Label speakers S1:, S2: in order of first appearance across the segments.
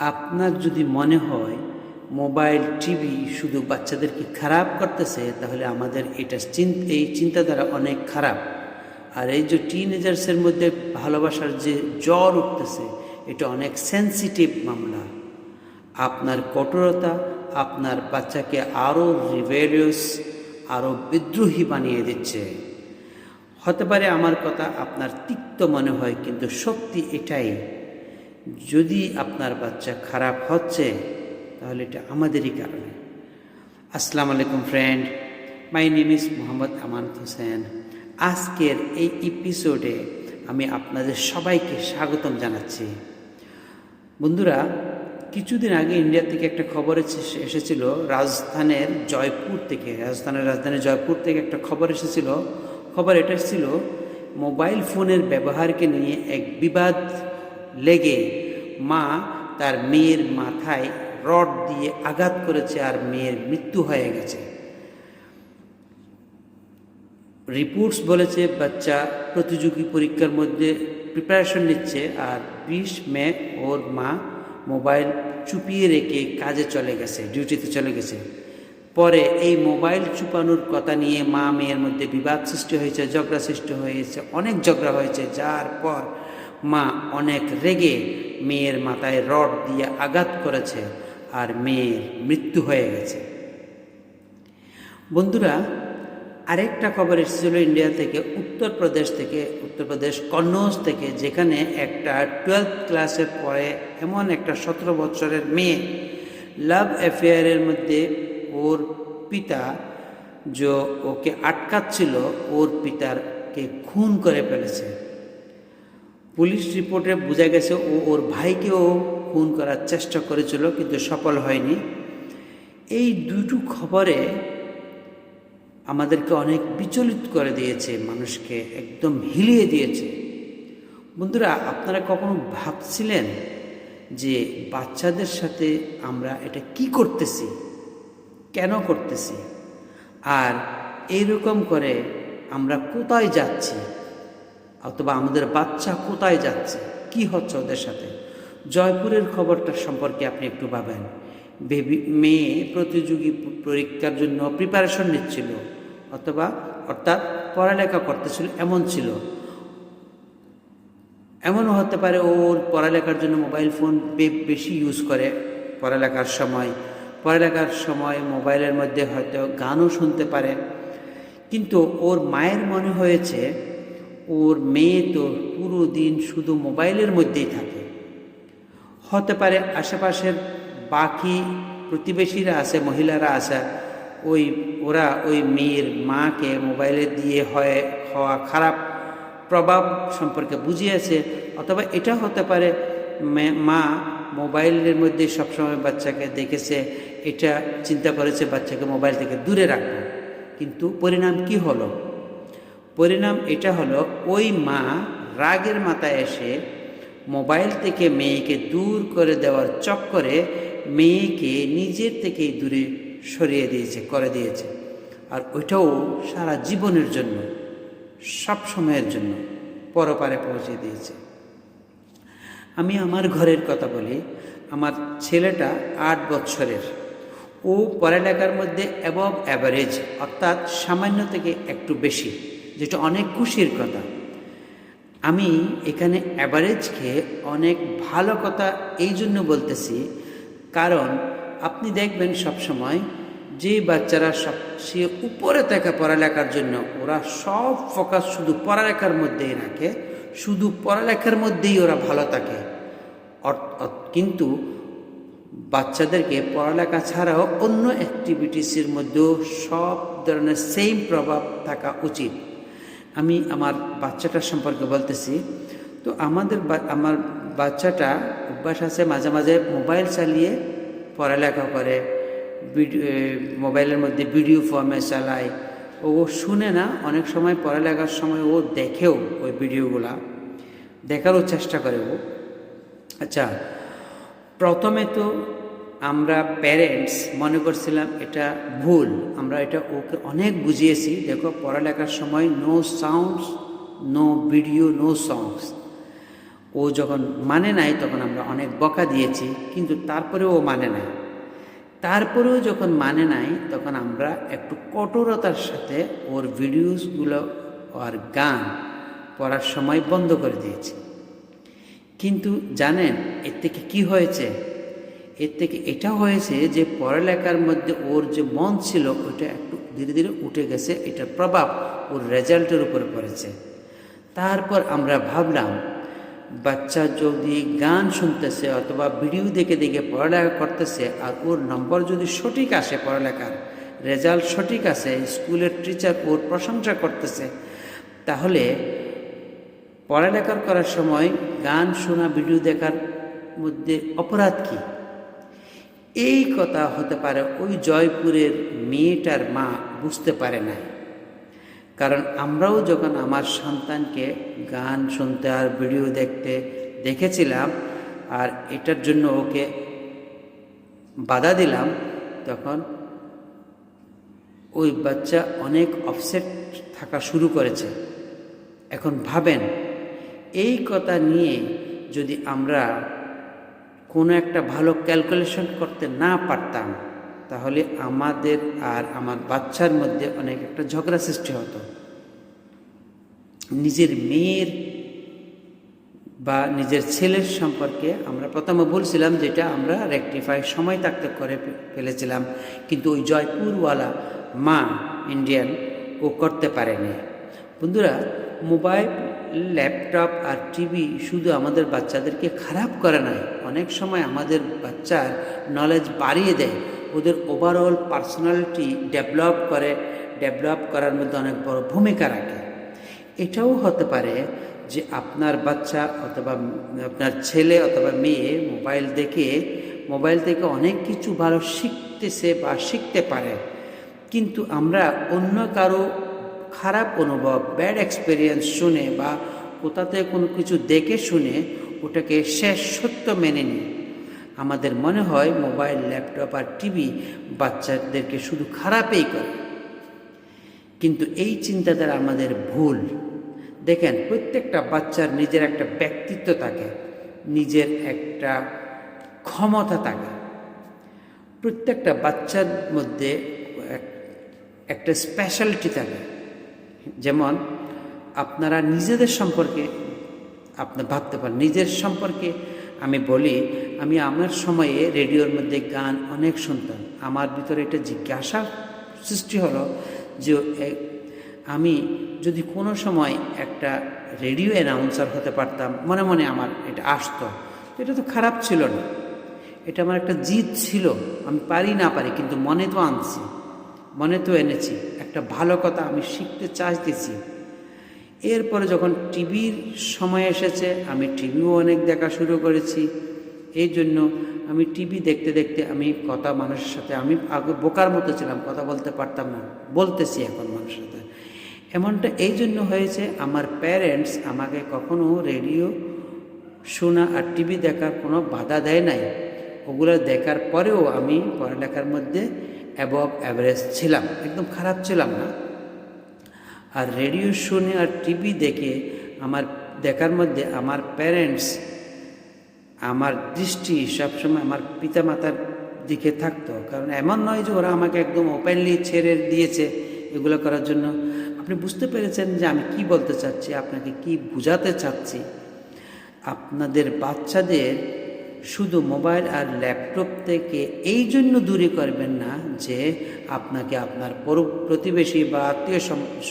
S1: আপনার যদি মনে হয় মোবাইল, টিভি শুধু বাচ্চাদেরকে খারাপ করতেছে, তাহলে আমাদের এটা এই চিন্তাধারা অনেক খারাপ। আর এই যে টিনেজার্সের মধ্যে ভালোবাসার যে জ্বর উঠতেছে, এটা অনেক সেন্সিটিভ মামলা। আপনার কঠোরতা, আপনার বাচ্চাকে আরও রিভেলিয়াস আরও বিদ্রোহী বানিয়ে দিচ্ছে। হতে পারে আমার কথা আপনার তিক্ত মনে হয়, কিন্তু সত্যি এটাই। যদি আপনার বাচ্চা খারাপ হচ্ছে, তাহলে এটা আমাদেরই কারণে। আসসালামু আলাইকুম friend my name is Mohammad Amanat Hossain. আজকের এই এপিসোডে আমি আপনাদের সবাইকে স্বাগতম জানাচ্ছি। বন্ধুরা, কিছুদিন আগে ইন্ডিয়া থেকে একটা খবর এসে- এসেছিল, রাজস্থানের জয়পুর থেকে, রাজস্থানের রাজধানী জয়পুর থেকে একটা খবর এসেছিল। খবর এটা ছিল মোবাইল ফোনের ব্যবহারকে নিয়ে এক বিবাদ লেগে মা তার মেয়ের মাথায় রড দিয়ে আঘাত করেছে আর মেয়ের মৃত্যু হয়ে গেছে। রিপোর্টস বলেছে বাচ্চা প্রতিযোগী পরীক্ষার মধ্যে প্রিপারেশন নিচ্ছে আর বিশ মে ওর মা মোবাইল চুপিয়ে রেখে কাজে চলে গেছে ডিউটিতে চলে গেছে। পরে এই মোবাইল চুপানোর কথা নিয়ে মা মেয়ের মধ্যে বিবাদ সৃষ্টি হয়েছে, ঝগড়া সৃষ্টি হয়েছে, অনেক ঝগড়া হয়েছে, যার পর মা অনেক রেগে মেয়ের মাথায় রড দিয়ে আঘাত করেছে আর মেয়ের মৃত্যু হয়ে গেছে। বন্ধুরা, আরেকটা খবর এসেছিল ইন্ডিয়া থেকে উত্তরপ্রদেশ থেকে উত্তরপ্রদেশ কন্নৌজ থেকে, যেখানে একটা টুয়েলভ ক্লাসে পড়ে এমন একটা সতেরো বছরের মেয়ে লাভ অ্যাফেয়ারের মধ্যে ওর পিতা যে ওকে আটকাচ্ছিল, ওর পিতারকে খুন করে ফেলেছে। পুলিশ রিপোর্টে বোঝা গেছে ও ওর ভাইকেও খুন করার চেষ্টা করেছিল, কিন্তু সফল হয়নি। এই দুটো খবরে আমাদেরকে অনেক বিচলিত করে দিয়েছে, মানুষকে একদম হিলিয়ে দিয়েছে। বন্ধুরা, আপনারা কখনো ভাবছিলেন যে বাচ্চাদের সাথে আমরা এটা কি করতেছি, কেন করতেছি? আর এইরকম করে আমরা কোথায় যাচ্ছি? অথবা আমাদের বাচ্চা কোথায় যাচ্ছে? কি হচ্ছে ওদের সাথে? জয়পুরের খবরটা সম্পর্কে আপনি একটু ভাবেন। বেবি, মেয়ে প্রতিযোগী পরীক্ষার জন্য প্রিপারেশন নিচ্ছিল অথবা অর্থাৎ পড়ালেখা করতেছিল এমন ছিল। এমনও হতে পারে ওর পড়ালেখার জন্য মোবাইল ফোন বেশি ইউজ করে পড়ালেখার সময়। পড়ালেখার সময় মোবাইলের মধ্যে হয়তো গানও শুনতে পারে। কিন্তু ওর মায়ের মনে হয়েছে ওর মেয়ে তো পুরো দিন শুধু মোবাইলের মধ্যেই থাকে। হতে পারে আশেপাশের বাকি প্রতিবেশীরা আছে, মহিলারা আছে, ওই ওরা ওই মেয়ের মাকে মোবাইলে দিয়ে হয়, হওয়া খারাপ প্রভাব সম্পর্কে বুঝিয়েছে। অথবা এটা হতে পারে মে- মোবাইলের মধ্যে সবসময় বাচ্চাকে দেখেছে, এটা চিন্তা করেছে বাচ্চাকে মোবাইল থেকে দূরে রাখবে। কিন্তু পরিণাম কি হলো? পরিণাম এটা হলো ওই মা রাগের মাথায় এসে মোবাইল থেকে মেয়েকে দূর করে দেওয়ার চক্করে মেয়েকে নিজের থেকেই দূরে সরিয়ে দিয়েছে, করে দিয়েছে। আর ওইটাও সারা জীবনের জন্য, সব সময়ের জন্য পরপারে পৌঁছে দিয়েছে। আমি আমার ঘরের কথা বলি, আমার ছেলেটা আট বছরের। ও পড়ালেখার মধ্যে অ্যাবভ অ্যাভারেজ অর্থাৎ সামান্য থেকে একটু বেশি। যেটা অনেক খুশির কথা। আমি এখানে অ্যাভারেজকে অনেক ভালো কথা এই জন্য বলতেছি, কারণ আপনি দেখবেন সব সময় যে বাচ্চারা সবচেয়ে উপরে থাকে পড়ালেখার জন্য ওরা সব ফোকাস শুধু পড়ালেখার মধ্যেই রাখে, শুধু পড়ালেখার মধ্যেই ওরা ভালো থাকে। কিন্তু বাচ্চাদেরকে পড়ালেখা ছাড়াও অন্য অ্যাক্টিভিটিসের মধ্যেও সব ধরনের সেম প্রভাব থাকা উচিত। আমি আমার বাচ্চাটার সম্পর্কে বলতেছি। তো আমাদের আমার বাচ্চাটা অভ্যাস আছে মাঝে মাঝে মোবাইল চালিয়ে পড়ালেখা করে মোবাইলের মধ্যে ভিডিও ফর্মে চালায়। ও শুনে না, অনেক সময় পড়ালেখার সময় ও দেখেও ওই ভিডিওগুলা, দেখারও চেষ্টা করে ও। আচ্ছা প্রথমে তো আমরা প্যারেন্টস মনে করছিলাম এটা ভুল। আমরা এটা ওকে অনেক বুঝিয়েছি। দেখো, পড়ালেখার সময় no sounds no video no songs ও যখন মানে নাই, তখন আমরা অনেক বকা দিয়েছি, কিন্তু তারপরেও ও মানে নাই। তারপরেও যখন মানে নাই, তখন আমরা একটু কঠোরতার সাথে ওর ভিডিওসগুলো আর গান পড়ার সময় বন্ধ করে দিয়েছি। কিন্তু জানেন, এর থেকে কি হয়েছে? এর থেকে এটা হয়েছে যে পড়ালেখার মধ্যে ওর যে মন ছিল ওটা একটু ধীরে ধীরে উঠে গেছে, এটার প্রভাব ওর রেজাল্টের উপরে পড়েছে। তারপর আমরা ভাবলাম, বাচ্চা যদি গান শুনতেছে অথবা ভিডিও দেখে দেখে পড়ালেখা করতেছে আর ওর নম্বর যদি সঠিক আসে পড়ালেখার, রেজাল্ট সঠিক আছে, স্কুলের টিচার ওর প্রশংসা করতেছে, তাহলে পড়ালেখা করার সময় গান শোনা, ভিডিও দেখার মধ্যে অপরাধ কী? এই কথা হতে পারে ওই জয়পুরের মেয়েটার মা বুঝতে পারে নাই। কারণ আমরাও যখন আমার সন্তানকে গান শুনতে আর ভিডিও দেখতে দেখেছিলাম আর এটার জন্য ওকে বাধা দিলাম, তখন ওই বাচ্চা অনেক অফসেট থাকা শুরু করেছে। এখন ভাবেন, এই কথা নিয়ে যদি আমরা কোনো একটা ভালো ক্যালকুলেশন করতে না পারতাম, তাহলে আমাদের আর আমার বাচ্চার মধ্যে অনেক একটা ঝগড়া সৃষ্টি হতো। নিজের মেয়ের বা নিজের ছেলের সম্পর্কে আমরা প্রথমে বলছিলাম যেটা আমরা রেকটিফাই সময় থাকতে করে ফেলেছিলাম, কিন্তু ওই জয়পুরওয়ালা মা ইন্ডিয়ান ও করতে পারেনি। বন্ধুরা মোবাইল ল্যাপটপ আর টিভি শুধু আমাদের বাচ্চাদেরকে খারাপ করে না, অনেক সময় আমাদের বাচ্চার নলেজ বাড়িয়ে দেয়। ওদের ওভারঅল পার্সোনালিটি ডেভেলপ করে ডেভেলপ করার মধ্যে অনেক বড় ভূমিকা রাখে। এটাও হতে পারে যে আপনার বাচ্চা অথবা আপনার ছেলে অথবা মেয়ে মোবাইল দেখে মোবাইল থেকে অনেক কিছু ভালো শিখতেছে বা শিখতে পারে। কিন্তু আমরা অন্য কারও খারাপ অনুভব ব্যাড এক্সপিরিয়েন্স শুনে বা কোথাতে কোনো কিছু দেখে শুনে ওটাকে শেষ সত্য মেনে নিই। আমাদের মনে হয় মোবাইল ল্যাপটপ আর টিভি বাচ্চাদেরকে শুধু খারাপই করে। কিন্তু এই চিন্তাধারা আমাদের ভুল। দেখেন, প্রত্যেকটা বাচ্চার নিজের একটা ব্যক্তিত্ব থাকে, নিজের একটা ক্ষমতা থাকে। প্রত্যেকটা বাচ্চার মধ্যে একটা স্পেশালিটি থাকে। যেমন, আপনারা নিজেদের সম্পর্কে আপনি ভাবতে পারেন। নিজের সম্পর্কে আমি বলি, আমি আমার সময়ে রেডিওর মধ্যে গান অনেক শুনতাম। আমার ভিতরে এটা জিজ্ঞাসা সৃষ্টি হলো যে আমি যদি কোনো সময় একটা রেডিও অ্যানাউন্সার হতে পারতাম, মনে মনে আমার এটা আসতো। এটা তো খারাপ ছিল না। এটা আমার একটা জিদ ছিল। আমি পারি না পারি, কিন্তু মনে তো আনছি। মনে তো এনেছি, একটা ভালো কথা আমি শিখতে চাইতেছি। এরপরে যখন টিভির সময় এসেছে, আমি টিভিও অনেক দেখা শুরু করেছি। এই জন্য আমি টিভি দেখতে দেখতে আমি কথা মানুষের সাথে, আমি আগে বোকার মতো ছিলাম, কথা বলতে পারতাম না, বলতেছি এখন মানুষের সাথে। এমনটা এই জন্য হয়েছে, আমার প্যারেন্টস আমাকে কখনো রেডিও শোনা আর টিভি দেখার কোনো বাধা দেয় নাই। ওগুলো দেখার পরেও আমি পড়ালেখার মধ্যে অ্যাবভ অ্যাভারেজ ছিলাম, একদম খারাপ ছিলাম না। আর রেডিও শুনে আর টিভি দেখে আমার, দেখার মধ্যে আমার প্যারেন্টস আমার দৃষ্টি সবসময় আমার পিতামাতার দিকে থাকতো। কারণ এমন নয় যে ওরা আমাকে একদম ওপেনলি ছেড়ে দিয়েছে এগুলো করার জন্য। আপনি বুঝতে পেরেছেন যে আমি কি বলতে চাচ্ছি, আপনাকে কি বুঝাতে চাচ্ছি? আপনাদের বাচ্চাদের শুধু মোবাইল আর ল্যাপটপ থেকে এই জন্য দূরে করবেন না যে আপনাকে আপনার প্রতিবেশী বা আত্মীয়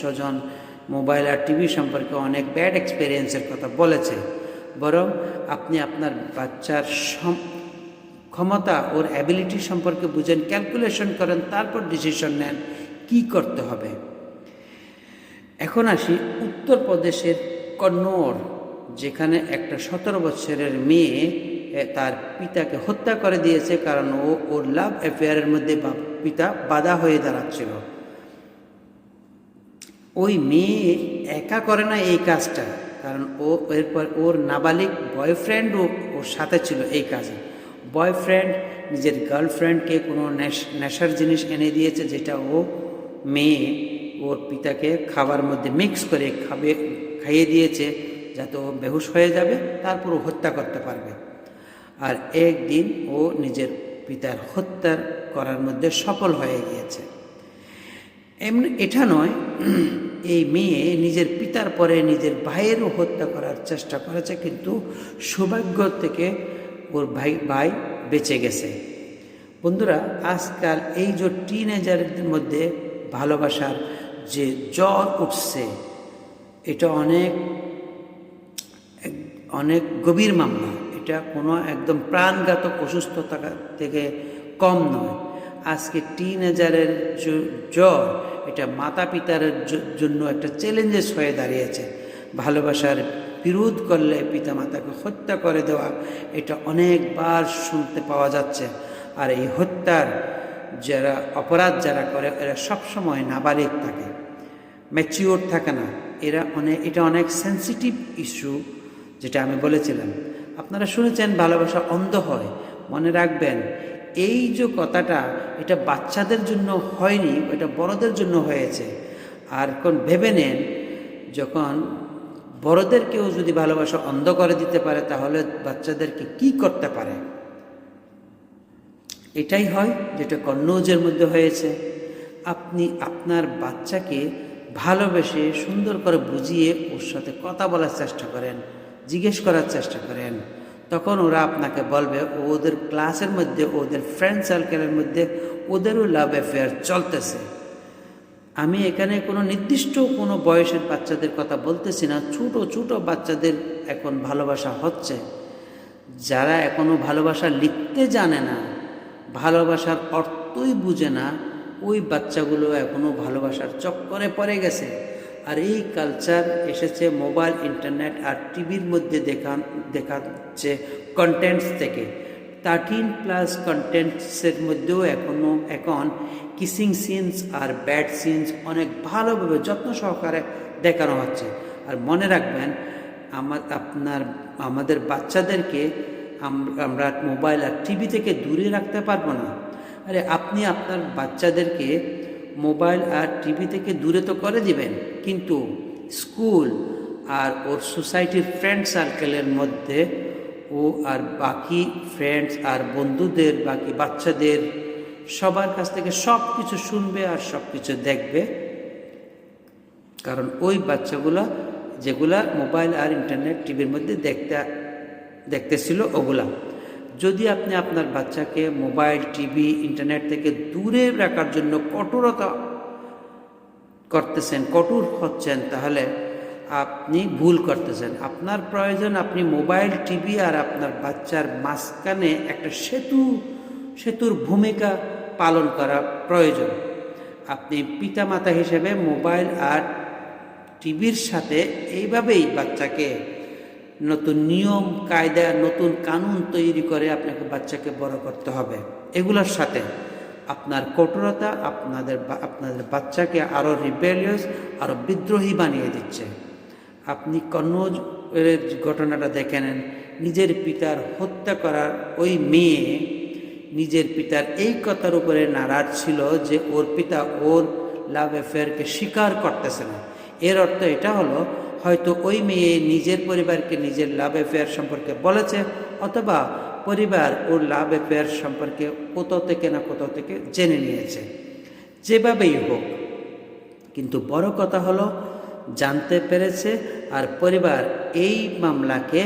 S1: স্বজন মোবাইল আর টিভি সম্পর্কে অনেক ব্যাড এক্সপিরিয়েন্সের কথা বলেছে। বরং আপনি আপনার বাচ্চার ক্ষমতা ওর অ্যাবিলিটি সম্পর্কে বুঝেন, ক্যালকুলেশন করেন, তারপর ডিসিশন নেন কি করতে হবে। এখন আসি উত্তরপ্রদেশের কন্নড়, যেখানে একটা সতেরো বছরের মেয়ে তার পিতাকে হত্যা করে দিয়েছে কারণ ও ওর লাভ অ্যাফেয়ারের মধ্যে পিতা বাধা হয়ে দাঁড়াচ্ছিল। ওই মেয়ে একা করে না এই কাজটা, কারণ ও এরপর ওর নাবালিক বয়ফ্রেন্ডও ওর সাথে ছিল এই কাজে। বয়ফ্রেন্ড নিজের গার্লফ্রেন্ডকে কোনো নেশার জিনিস এনে দিয়েছে যেটা ও মেয়ে ওর পিতাকে খাবার মধ্যে মিক্স করে খাবে, খাইয়ে দিয়েছে যাতে ও বেহুশ হয়ে যাবে, তারপর ও হত্যা করতে পারবে। আর একদিন ও নিজের পিতার হত্যা করার মধ্যে সফল হয়ে গিয়েছে। এমনি এটা নয়, এই মেয়ে নিজের পিতার পরে নিজের ভাইয়েরও হত্যা করার চেষ্টা করেছে, কিন্তু সৌভাগ্য থেকে ওর ভাই ভাই বেঁচে গেছে। বন্ধুরা, আজকাল এই যে টিনেজারদের মধ্যে ভালোবাসার যে জ্বর উঠছে, এটা অনেক অনেক গভীর মামলা। এটা কোনো একদম প্রাণঘাতক অসুস্থতা থেকে কম নয়। আজকে টিনেজারের জ্বর, এটা মাতা পিতার জন্য একটা চ্যালেঞ্জেস হয়ে দাঁড়িয়েছে। ভালোবাসার বিরোধ করলে পিতা মাতাকে হত্যা করে দেওয়া, এটা অনেকবার শুনতে পাওয়া যাচ্ছে। আর এই হত্যার যারা, অপরাধ যারা করে, এরা সবসময় নাবালিক থাকে। ম্যাচিওর থাকে না। এরা অনেক এটা অনেক সেন্সিটিভ ইস্যু যেটা আমি বলেছিলাম। আপনারা শুনেছেন, ভালোবাসা অন্ধ হয়। মনে রাখবেন, এই যে কথাটা, এটা বাচ্চাদের জন্য হয়নি, এটা বড়দের জন্য হয়েছে। আর কোন ভেবে নেন, যখন বড়দেরকেও যদি ভালোবাসা অন্ধ করে দিতে পারে, তাহলে বাচ্চাদেরকে কি করতে পারে? এটাই হয় যেটা কন্নৌজের মধ্যে হয়েছে। আপনি আপনার বাচ্চাকে ভালোবেসে সুন্দর করে বুঝিয়ে ওর সাথে কথা বলার চেষ্টা করেন। জিজ্ঞেস করার চেষ্টা করেন। তখন ওরা আপনাকে বলবে, ওদের ক্লাসের মধ্যে, ওদের ফ্রেন্ড সার্কেলের মধ্যে ওদেরও লাভ অ্যাফেয়ার চলতেছে। আমি এখানে কোনো নির্দিষ্ট কোনো বয়সের বাচ্চাদের কথা বলতেছি না, ছোট ছোট বাচ্চাদের এখন ভালোবাসা হচ্ছে। যারা এখনও ভালোবাসা লিখতে জানে না, ভালোবাসার অর্থই বুঝে না, ওই বাচ্চাগুলো এখনও ভালোবাসার চক্করে পড়ে গেছে। আর এই কালচার এসেছে মোবাইল ইন্টারনেট আর টিভির মধ্যে দেখা দেখাচ্ছে কন্টেন্টস থেকে। থার্টিন প্লাস কন্টেন্টসের মধ্যেও এখনও এখন কিসিং সিনস আর ব্যাড সিনস অনেক ভালোভাবে যত্ন সহকারে দেখানো হচ্ছে। আর মনে রাখবেন আমার আপনার, আমাদের বাচ্চাদেরকে আমরা মোবাইল আর টিভি থেকে দূরে রাখতে পারব না। আরে আপনি আপনার বাচ্চাদেরকে মোবাইল আর টিভি থেকে দূরে তো করে দিবেন, কিন্তু স্কুল আর ওর সোসাইটির ফ্রেন্ড সার্কেলের মধ্যে ও আর বাকি ফ্রেন্ডস আর বন্ধুদের, বাকি বাচ্চাদের সবার কাছ থেকে সব কিছু শুনবে আর সব কিছু দেখবে। কারণ ওই বাচ্চাগুলা, যেগুলা মোবাইল আর ইন্টারনেট, টিভির মধ্যে দেখতে, দেখতেছিল, ওগুলা। যদি আপনি আপনার বাচ্চাকে মোবাইল, টিভি, ইন্টারনেট থেকে দূরে রাখার জন্য কঠোরতা করতেছেন, কঠোর হচ্ছেন, তাহলে আপনি ভুল করতেছেন। আপনার প্রয়োজন আপনি মোবাইল, টিভি আর আপনার বাচ্চার মাঝখানে একটা সেতু, সেতুর ভূমিকা পালন করা প্রয়োজন। আপনি পিতামাতা হিসেবে মোবাইল আর টিভির সাথে এইভাবেই বাচ্চাকে নতুন নিয়ম, কায়দা, নতুন কানুন তৈরি করে আপনাকে বাচ্চাকে বড় করতে হবে। এগুলোর সাথে আপনার কঠোরতা আপনাদের আপনাদের বাচ্চাকে আরও রিবেলিয়াস আরও বিদ্রোহী বানিয়ে দিচ্ছে। আপনি কন্নৌজ ঘটনাটা দেখে নেন। নিজের পিতার হত্যা করার ওই মেয়ে নিজের পিতার এই কথার উপরে নারাজ ছিল যে ওর পিতা ওর লাভ অ্যাফেয়ারকে স্বীকার করতেছে না। এর অর্থ এটা হলো হয়তো ওই মেয়ে নিজের পরিবারকে নিজের লাভ অ্যাফেয়ার সম্পর্কে বলেছে, অথবা পরিবার ওর লাভ অ্যাফেয়ার সম্পর্কে কোথাও থেকে না কোথাও থেকে জেনে নিয়েছে। যেভাবেই হোক, কিন্তু বড় কথা হলো, জানতে পেরেছে আর পরিবার এই মামলাকে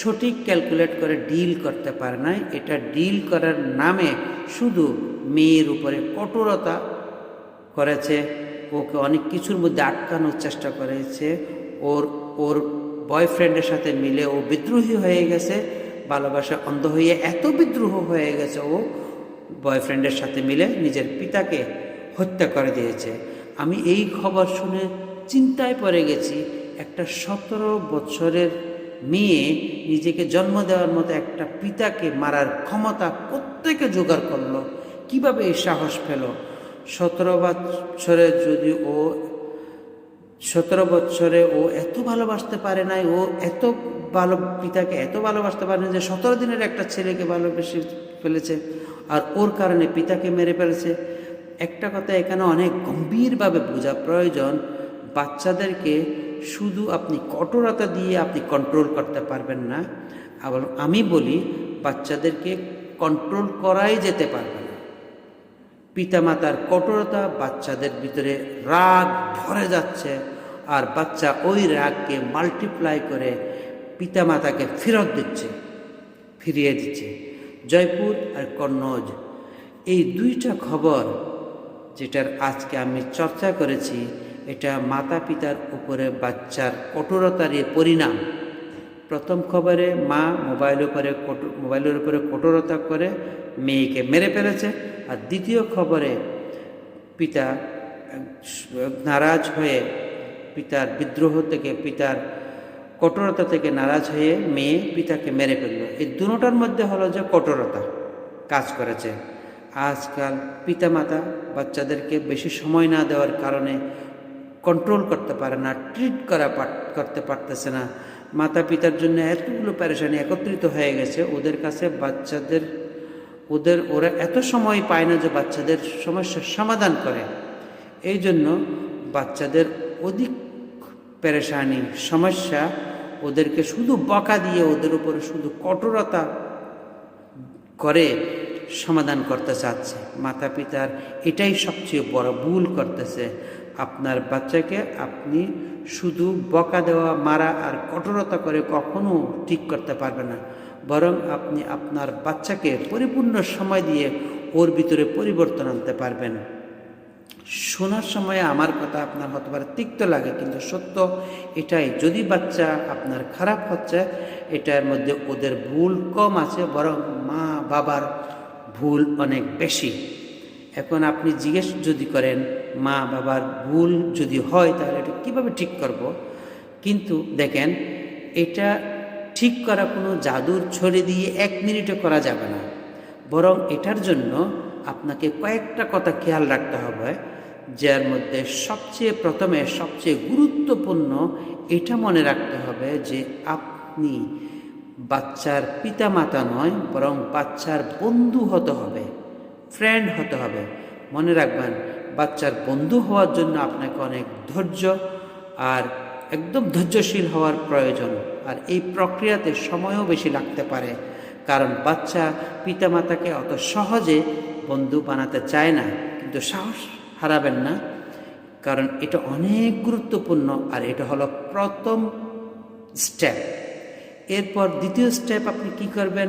S1: সঠিক ক্যালকুলেট করে ডিল করতে পারে নাই। এটা ডিল করার নামে শুধু মেয়ের উপরে কঠোরতা করেছে, ওকে অনেক কিছুর মধ্যে আটকানোর চেষ্টা করেছে ওর ওর বয়ফ্রেন্ডের সাথে মিলে ও বিদ্রোহী হয়ে গেছে, ভালোবাসা অন্ধ হয়ে এত বিদ্রোহ হয়ে গেছে ও বয়ফ্রেন্ডের সাথে মিলে নিজের পিতাকে হত্যা করে দিয়েছে। আমি এই খবর শুনে চিন্তায় পড়ে গেছি, একটা সতেরো বছরের মেয়ে নিজেকে জন্ম দেওয়ার মতো একটা পিতাকে মারার ক্ষমতা প্রত্যেকে জোগাড় করল? কীভাবে এই সাহস পেল? সতেরো বছরে যদি ও সতেরো বছরে ও এত ভালোবাসতে পারে নাই, ও এত ভালো, পিতাকে এত ভালোবাসতে পারে যে সতেরো দিনের একটা ছেলেকে ভালোবেসে ফেলেছে আর ওর কারণে পিতাকে মেরে ফেলেছে। একটা কথা, এখানে অনেক গম্ভীরভাবে বোঝা প্রয়োজন, বাচ্চাদেরকে শুধু আপনি কঠোরতা দিয়ে আপনি কন্ট্রোল করতে পারবেন না। আবার আমি বলি, বাচ্চাদেরকে কন্ট্রোল করাই যেতে পারবে পিতামাতার কঠোরতা বাচ্চাদের ভিতরে রাগ ভরে যাচ্ছে আর বাচ্চা ওই রাগকে মাল্টিপ্লাই করে পিতামাতাকে ফেরত দিচ্ছে, ফিরিয়ে দিচ্ছে। জয়পুর আর কন্নৌজ এই দুইটা খবর যেটার আজকে আমি চর্চা করেছি, এটা মাতা পিতার উপরে বাচ্চার কঠোরতারই পরিণাম। প্রথম খবরে মা মোবাইলের উপরে মোবাইলের উপরে কঠোরতা করে মেয়েকে মেরে ফেলেছে আর দ্বিতীয় খবরে পিতা, নারাজ হয়ে পিতার বিদ্রোহ থেকে, পিতার কঠোরতা থেকে নারাজ হয়ে মেয়ে পিতাকে মেরে ফেলল। এই দুটোটার মধ্যে হলো যে কঠোরতা কাজ করেছে। আজকাল পিতামাতা বাচ্চাদেরকে বেশি সময় না দেওয়ার কারণে কন্ট্রোল করতে পারে না ট্রিট করা করতে পারতেছে না। মাতা পিতার জন্য এতগুলো প্যারেশানি একত্রিত হয়ে গেছে, ওদের কাছে বাচ্চাদের ওদের, ওরা এত সময় পায় না যে বাচ্চাদের সমস্যার সমাধান করে। এই জন্য বাচ্চাদের অধিক পেরেশানি, সমস্যা, ওদেরকে শুধু বকা দিয়ে ওদের উপরে শুধু কঠোরতা করে সমাধান করতে চাচ্ছে। মাতা পিতার এটাই সবচেয়ে বড় ভুল করতেছে। আপনার বাচ্চাকে আপনি শুধু বকা দেওয়া, মারা আর কঠোরতা করে কখনো ঠিক করতে পারবে না। বরং আপনি আপনার বাচ্চাকে পরিপূর্ণ সময় দিয়ে ওর ভিতরে পরিবর্তন আনতে পারবেন। শোনার সময় আমার কথা আপনার হতে পারে তিক্ত লাগে, কিন্তু সত্য এটাই, যদি বাচ্চা আপনার খারাপ হচ্ছে, এটার মধ্যে ওদের ভুল কম আছে, বরং মা বাবার ভুল অনেক বেশি। এখন আপনি জিজ্ঞেস যদি করেন, মা বাবার ভুল যদি হয়, তাহলে এটা কীভাবে ঠিক করব? কিন্তু দেখেন, এটা ঠিক করা কোনো জাদুর ছড়ে দিয়ে এক মিনিটে করা যাবে না। বরং এটার জন্য আপনাকে কয়েকটা কথা খেয়াল রাখতে হবে, যার মধ্যে সবচেয়ে প্রথমে সবচেয়ে গুরুত্বপূর্ণ এটা মনে রাখতে হবে যে আপনি বাচ্চার পিতামাতা নয়, বরং বাচ্চার বন্ধু হতে হবে ফ্রেন্ড হতে হবে। মনে রাখবেন, বাচ্চার বন্ধু হওয়ার জন্য আপনাকে অনেক ধৈর্য আর একদম ধৈর্যশীল হওয়ার প্রয়োজন। আর এই প্রক্রিয়াতে সময়ও বেশি লাগতে পারে। কারণ বাচ্চা পিতামাতাকে অত সহজে বন্ধু বানাতে চায় না, কিন্তু সাহস হারাবেন না। কারণ এটা অনেক গুরুত্বপূর্ণ আর এটা হলো প্রথম স্টেপ। এরপর দ্বিতীয় স্টেপ আপনি কি করবেন?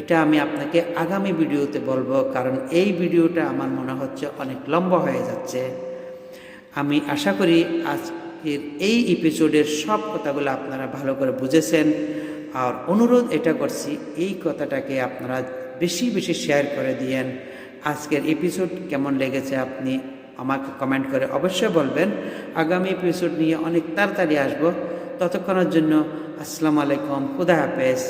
S1: এটা আমি আপনাকে আগামী ভিডিওতে বলব, কারণ এই ভিডিওটা আমার মনে হচ্ছে অনেক লম্বা হয়ে যাচ্ছে। আমি আশা করি আজকের এই এপিসোডের সব কথাগুলো আপনারা ভালো করে বুঝেছেন। আর অনুরোধ এটা করছি, এই কথাটাকে আপনারা বেশি বেশি শেয়ার করে দিয়েন। আজকের এপিসোড কেমন লেগেছে আপনি আমাকে কমেন্ট করে অবশ্যই বলবেন। আগামী এপিসোড নিয়ে অনেক তাড়াতাড়ি আসব। ততক্ষণের জন্য আসসালামু আলাইকুম, খুদা হাফেজ।